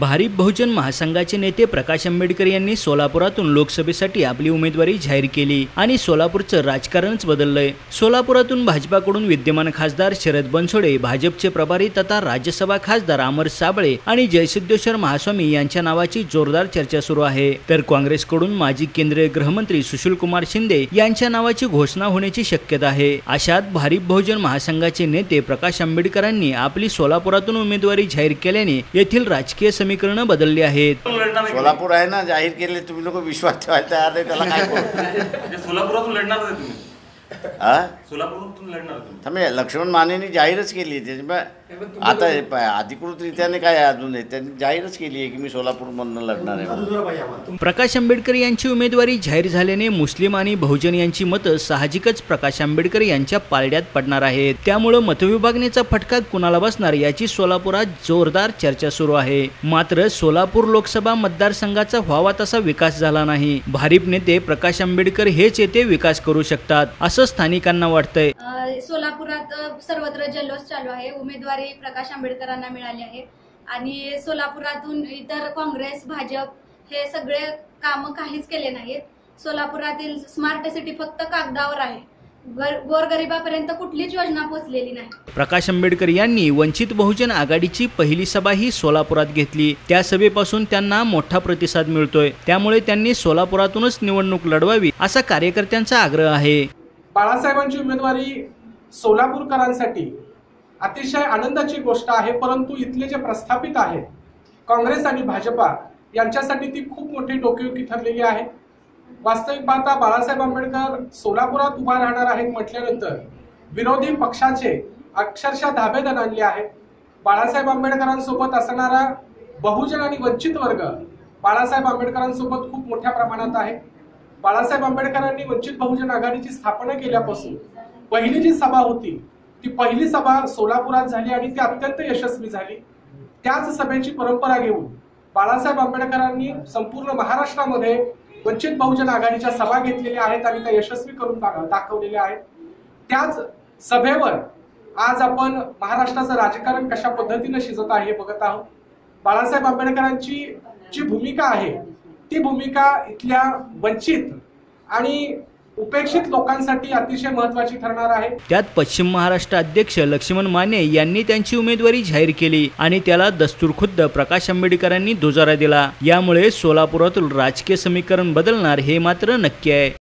भारिप बहुजन महासंघाचे नेते प्रकाश आंबेडकर यांनी सोलापुरातून लोकसभेसाठी आपली उमेदवारी जाहीर केली आणि सोलापूरचं राजकारणच बदललंय. सोलापुरातून भाजपाकडून विद्यमान खासदार शरद बनसोडे भाजपचे प्रभारी तथा राज्यसभा खासदार अमर साबळे आणि जयसिद्धेश्वर महास्वामी यांच्या नावाची जोरदार चर्चा सुरू आहे. तर काँग्रेसकडून माजी केंद्रीय गृहमंत्री सुशीलकुमार शिंदे यांच्या नावाची घोषणा होण्याची शक्यता आहे. अशात भारिप बहुजन महासंघाचे नेते प्रकाश आंबेडकरांनी आपली सोलापुरातून उमेदवारी जाहीर केल्याने येथील राजकीय समीकरणं बदलली आहेत. सोलापूर आहे ना जाहीर केले तुम्ही लोक विश्वास ठेवायला तयार नाही त्याला काय करू? सोलापुरातून लढणार आहे तुम्ही. हा सोलापुरातून लढणार आहे तुम्ही. थांबे लक्ष्मण मानेनी जाहीरच केली त्याच्यामुळे आता हे अधिकृतरित्याने काय आहे अजून आहे त्यांनी जाहीरच केली आहे की मी सोलापूरमधनं लढणार आहे. म्हणून. प्रकाश आंबेडकर यांची उमेदवारी जाहीर झाल्याने मुस्लिम आणि बहुजन यांची मतं साहजिकच प्रकाश आंबेडकर यांच्या पारड्यात पडणार आहेत. त्यामुळं मतविभागणीचा फटका कुणाला बसणार याची सोलापुरात जोरदार चर्चा सुरू आहे. मात्र सोलापूर लोकसभा मतदारसंघाचा व्हावा तसा विकास झाला नाही. भारिप नेते प्रकाश आंबेडकर हेच येथे विकास करू शकतात असं स्थानिकांना वाटतंय. अ, सोलापुरात सर्वत्र जल्लोष चालू आहे. उमेदवारी प्रकाश आंबेडकरांना मिळाली आहे. आणि सोलापुरातून इतर काँग्रेस भाजप हे सगळे कामं काहीच केले नाहीत. सोलापुरातील स्मार्ट सिटी फक्त कागदावर आहे. गर- गोरगरिबापर्यंत कुठलीच योजना पोहोचलेली नाही. प्रकाश आंबेडकर यांनी वंचित बहुजन आघाडीची पहिली सभाही सोलापुरात घेतली. त्या सभेपासून त्यांना मोठा प्रतिसाद मिळतोय. त्यामुळे त्यांनी सोलापुरातूनच निवडणूक लढवावी असा कार्यकर्त्यांचा आग्रह आहे. बाळासाहेबांची उमेदवारी सोलापूरकरांसाठी अतिशय आनंदाची गोष्ट आहे परंतु इथले जे प्रस्थापित आहेत काँग्रेस आणि भाजपा यांच्यासाठी ती खूप मोठी डोकेदुखी ठरलेली आहे. वास्तविक पाहता बाळासाहेब आंबेडकर सोलापुरात उभा राहणार आहेत म्हटल्यानंतर विरोधी पक्षाचे अक्षरशः धाबेदन आणले आहेत. बाळासाहेब आंबेडकरांसोबत असणारा बहुजन आणि वंचित वर्ग बाळासाहेब आंबेडकरांसोबत खूप मोठ्या प्रमाणात आहे. बाळासाहेब आंबेडकरांनी वंचित बहुजन आघाडीची स्थापना केल्यापासून पहिली जी सभा होती ती पहिली सभा सोलापुरात झाली आणि ती अत्यंत यशस्वी झाली. त्याच सभेची परंपरा घेऊन बाळासाहेब आंबेडकरांनी संपूर्ण महाराष्ट्रामध्ये वंचित बहुजन आघाडीच्या सभा घेतलेल्या आहेत आणि त्या यशस्वी करून दाखवलेल्या आहेत. त्याच सभेवर आज आपण महाराष्ट्राचं राजकारण कशा पद्धतीनं शिजत आहे हे बघत आहोत. बाळासाहेब आंबेडकरांची जी भूमिका आहे ती भूमिका इथल्या वंचित आणि उपेक्षित लोकांसाठी अतिशय महत्वाची ठरणार आहे. त्यात पश्चिम महाराष्ट्र अध्यक्ष लक्ष्मण माने यांनी त्यांची उमेदवारी जाहीर केली आणि त्याला दस्तूरखुद्द प्रकाश आंबेडकरांनी दुजारा दिला. यामुळे सोलापुरातील राजकीय समीकरण बदलणार हे मात्र नक्की आहे.